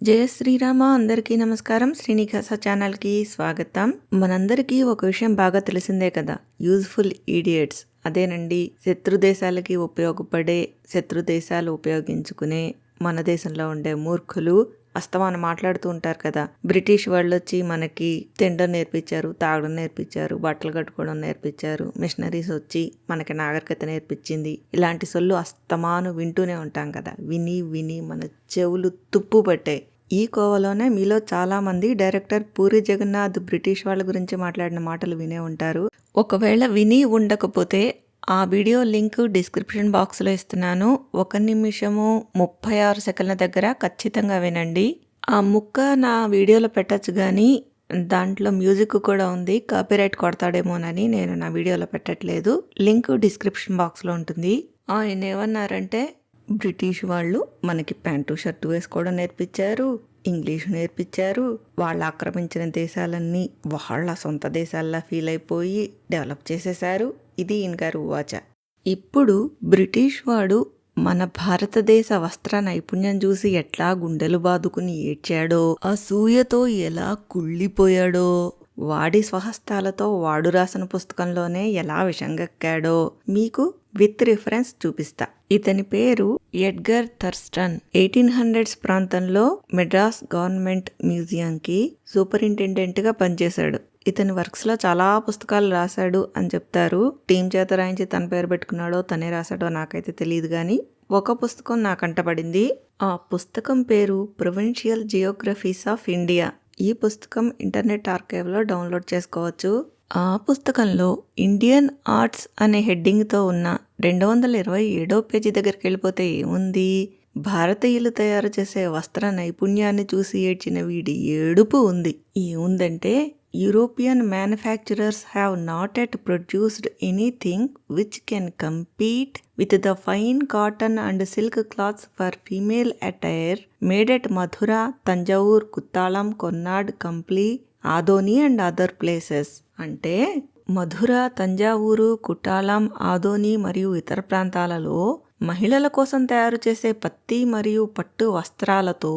జయ శ్రీరామ అందరికీ నమస్కారం. శ్రీనివాస ఛానల్కి స్వాగతం. మనందరికీ ఒక విషయం బాగా తెలిసిందే కదా యూజ్ఫుల్ ఈడియట్స్ అదేనండి శత్రు దేశాలకి ఉపయోగపడే శత్రు దేశాలు ఉపయోగించుకునే మన దేశంలో ఉండే మూర్ఖులు అస్తమానం మాట్లాడుతూ ఉంటారు కదా. బ్రిటిష్ వాళ్ళు వచ్చి మనకి తినడం నేర్పించారు తాగడం నేర్పించారు బట్టలు కట్టుకోవడం నేర్పించారు మిషనరీస్ వచ్చి మనకి నాగరికత నేర్పించింది. ఇలాంటి సొల్లు అస్తమాను వింటూనే ఉంటాం కదా. విని విని మన చెవులు తుప్పు పట్టాయి. ఈ కోవలోనే మీలో చాలా మంది డైరెక్టర్ పూరి జగన్నాథ్ బ్రిటిష్ వాళ్ళ గురించి మాట్లాడిన మాటలు వినే ఉంటారు. ఒకవేళ విని ఉండకపోతే ఆ వీడియో లింక్ డిస్క్రిప్షన్ బాక్స్లో ఇస్తున్నాను. ఒక నిమిషము ముప్పై ఆరు సెకండ్ల దగ్గర ఖచ్చితంగా వినండి. ఆ ముక్క నా వీడియోలో పెట్టచ్చు కానీ దాంట్లో మ్యూజిక్ కూడా ఉంది. కాపీరైట్ కొడతాడేమోనని నేను నా వీడియోలో పెట్టట్లేదు. లింక్ డిస్క్రిప్షన్ బాక్స్లో ఉంటుంది. ఆయన ఏమన్నారంటే బ్రిటిష్ వాళ్ళు మనకి ప్యాంటు షర్టు వేసుకోవడం నేర్పించారు ఇంగ్లీష్ నేర్పించారు. వాళ్ళు ఆక్రమించిన దేశాలన్నీ వాళ్ళ సొంత దేశాల్లా ఫీల్ అయిపోయి డెవలప్ చేసేశారు. ఇది ఇన్గారు వాచ ఇప్పుడు బ్రిటిష్ వాడు మన భారతదేశ వస్త్ర నైపుణ్యం చూసి ఎట్లా గుండెలు బాదుకుని ఏడ్చాడో అసూయతో ఎలా కుళ్ళిపోయాడో వాడి స్వహస్తాలతో వాడు రాసిన పుస్తకంలోనే ఎలా విషంగక్కాడో మీకు విత్ రిఫరెన్స్ చూపిస్తా. ఇతని పేరు ఎడ్గర్ థర్స్టన్. ఎయిటీన్ హండ్రెడ్స్ ప్రాంతంలో మెడ్రాస్ గవర్నమెంట్ మ్యూజియంకి సూపరింటెండెంట్గా పనిచేశాడు. ఇతని వర్క్స్లో చాలా పుస్తకాలు రాశాడు అని చెప్తారు. టీం చేత రాయించి తన పేరు పెట్టుకున్నాడో తనే రాశాడో నాకైతే తెలియదు కానీ ఒక పుస్తకం నాకు అంటపడింది. ఆ పుస్తకం పేరు ప్రొవిన్షియల్ జియోగ్రఫీస్ ఆఫ్ ఇండియా. ఈ పుస్తకం ఇంటర్నెట్ ఆర్కైవ్లో డౌన్లోడ్ చేసుకోవచ్చు. ఆ పుస్తకంలో ఇండియన్ ఆర్ట్స్ అనే హెడ్డింగ్తో ఉన్న రెండు వందల ఇరవై ఏడో పేజీ దగ్గరికి వెళ్ళిపోతే ఏముంది? భారతీయులు తయారు చేసే వస్త్ర నైపుణ్యాన్ని చూసి ఏడ్చిన వీడి ఏడుపు ఉంది. ఏముందంటే European manufacturers have not yet produced anything which can compete with the fine cotton and silk cloths for female attire made at Madura Thanjavur Kuttalam Konnad Kampli Adoni and other places అంటే మధుర తంజావూరు కుట్టాలం ఆదోని మరియు ఇతర ప్రాంతాలలో మహిళల కోసం తయారు చేసే పత్తి మరియు పట్టు వస్త్రాలతో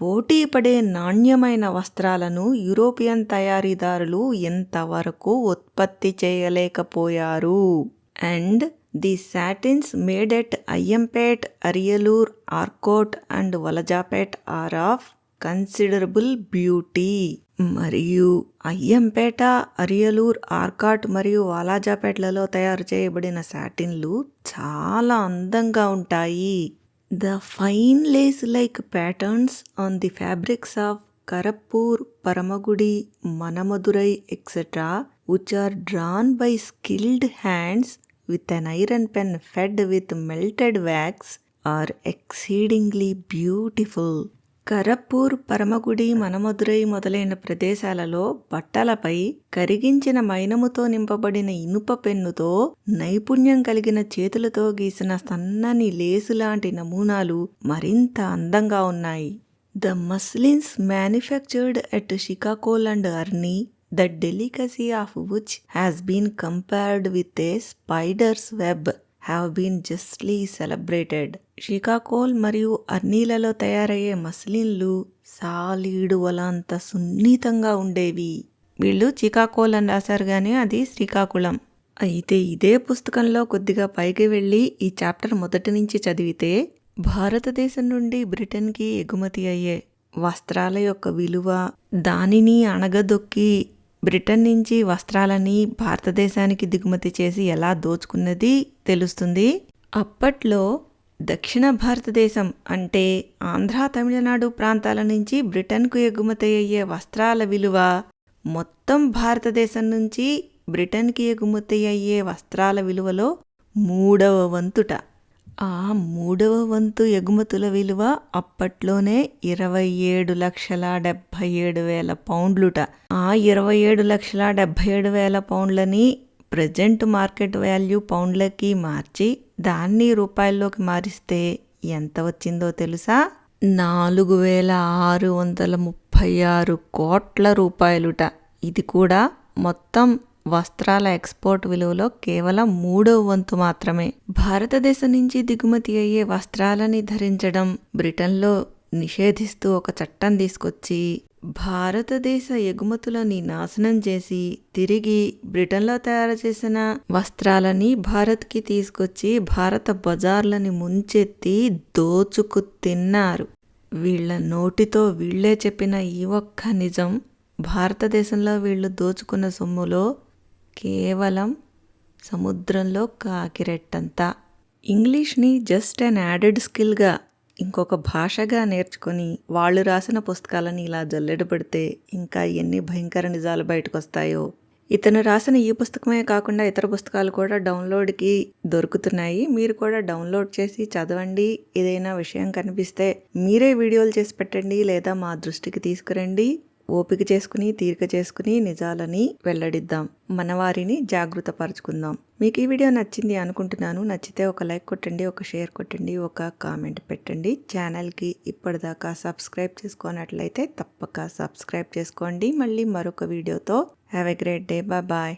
పోటీ పడే నాణ్యమైన వస్త్రాలను యూరోపియన్ తయారీదారులు ఎంతవరకు ఉత్పత్తి చేయలేకపోయారు. And the satins made at Ayyampet Ariyalur Arcot and Walajapet are of considerable beauty. మరియు అయ్యంపేట అరియలూర్ ఆర్కాట్ మరియు వాలాజాపేట్లలో తయారు చేయబడిన సాటిన్లు చాలా అందంగా ఉంటాయి. The fine lace-like patterns on the fabrics of Karappur, Paramagudi, Manamadurai, etc., which are drawn by skilled hands with an iron pen fed with melted wax, are exceedingly beautiful. కరప్పూర్ పరమగుడి మనమదురై మొదలైన ప్రదేశాలలో బట్టలపై కరిగించిన మైనముతో నింపబడిన ఇనుప పెన్నుతో నైపుణ్యం కలిగిన చేతులతో గీసిన సన్నని లేసు లాంటి నమూనాలు మరింత అందంగా ఉన్నాయి. The muslins manufactured at Chicacole and Arni the delicacy of which has been compared with a spider's web. Have been justly celebrated Chicacole మరియు అర్నీలలో తయారయ్యే మస్లిన్లు సాలీడు అంత సున్నితంగా ఉండేవి. వీళ్ళు చికాకోల్ అని రాశారు కానీ అది శ్రీకాకుళం. అయితే ఇదే పుస్తకంలో కొద్దిగా పైకి వెళ్ళి ఈ చాప్టర్ మొదటి నుంచి చదివితే భారతదేశం నుండి బ్రిటన్కి ఎగుమతి అయ్యే వస్త్రాల యొక్క విలువ దానిని అణగదొక్కి బ్రిటన్ నుంచి వస్త్రాలని భారతదేశానికి దిగుమతి చేసి ఎలా దోచుకున్నది తెలుస్తుంది. అప్పట్లో దక్షిణ భారతదేశం అంటే ఆంధ్ర తమిళనాడు ప్రాంతాల నుంచి బ్రిటన్కు ఎగుమతి అయ్యే వస్త్రాల విలువ మొత్తం భారతదేశం నుంచి బ్రిటన్కి ఎగుమతి అయ్యే వస్త్రాల విలువలో మూడవ వంతుట. ఆ మూడవ వంతు ఎగుమతుల విలువ అప్పట్లోనే ఇరవై ఏడు లక్షల డెబ్భై ఏడు వేల పౌండ్లుట. ఆ ఇరవై ఏడు లక్షల డెబ్భై ఏడు వేల పౌండ్లని ప్రజెంట్ మార్కెట్ వాల్యూ పౌండ్లకి మార్చి దాన్ని రూపాయల్లోకి మారిస్తే ఎంత వచ్చిందో తెలుసా? నాలుగు వేల ఆరు వందల ముప్పై ఆరు కోట్ల రూపాయలుట. ఇది కూడా మొత్తం వస్త్రాల ఎక్స్పోర్ట్ విలువలో కేవలం మూడో వంతు మాత్రమే. భారతదేశం నుంచి దిగుమతి అయ్యే వస్త్రాలని ధరించడం బ్రిటన్లో నిషేధిస్తూ ఒక చట్టం తీసుకొచ్చి భారతదేశ ఎగుమతులని నాశనం చేసి తిరిగి బ్రిటన్లో తయారు చేసిన వస్త్రాలని భారత్కి తీసుకొచ్చి భారత బజార్లని ముంచెత్తి దోచుకు తిన్నారు. వీళ్ళ నోటితో వీళ్ళే చెప్పిన ఈ ఒక్క నిజం భారతదేశంలో వీళ్ళు దోచుకున్న సొమ్ములో కేవలం సముద్రంలో కాకిరెట్టంతా. ఇంగ్లీష్ని జస్ట్ అన్ యాడెడ్ స్కిల్గా ఇంకొక భాషగా నేర్చుకొని వాళ్ళు రాసిన పుస్తకాలని ఇలా జల్లెడ పెడితే ఇంకా ఎన్ని భయంకర నిజాలు బయటకు వస్తాయో ఇతను రాసిన ఈ పుస్తకమే కాకుండా ఇతర పుస్తకాలు కూడా డౌన్లోడ్కి దొరుకుతున్నాయి. మీరు కూడా డౌన్లోడ్ చేసి చదవండి. ఏదైనా విషయం కనిపిస్తే మీరే వీడియోలు చేసి పెట్టండి లేదా మా దృష్టికి తీసుకురండి. ఓపిక చేసుకుని తీరిక చేసుకుని నిజాలని వెల్లడిద్దాం. మనవారిని జాగృత పరుచుకుందాం మీకు ఈ వీడియో నచ్చింది అనుకుంటున్నాను. నచ్చితే ఒక లైక్ కొట్టండి ఒక షేర్ కొట్టండి ఒక కామెంట్ పెట్టండి. ఛానల్కి ఇప్పటిదాకా సబ్స్క్రైబ్ చేసుకున్నట్లయితే తప్పక సబ్స్క్రైబ్ చేసుకోండి. మళ్ళీ మరొక వీడియోతో. Have a great day bye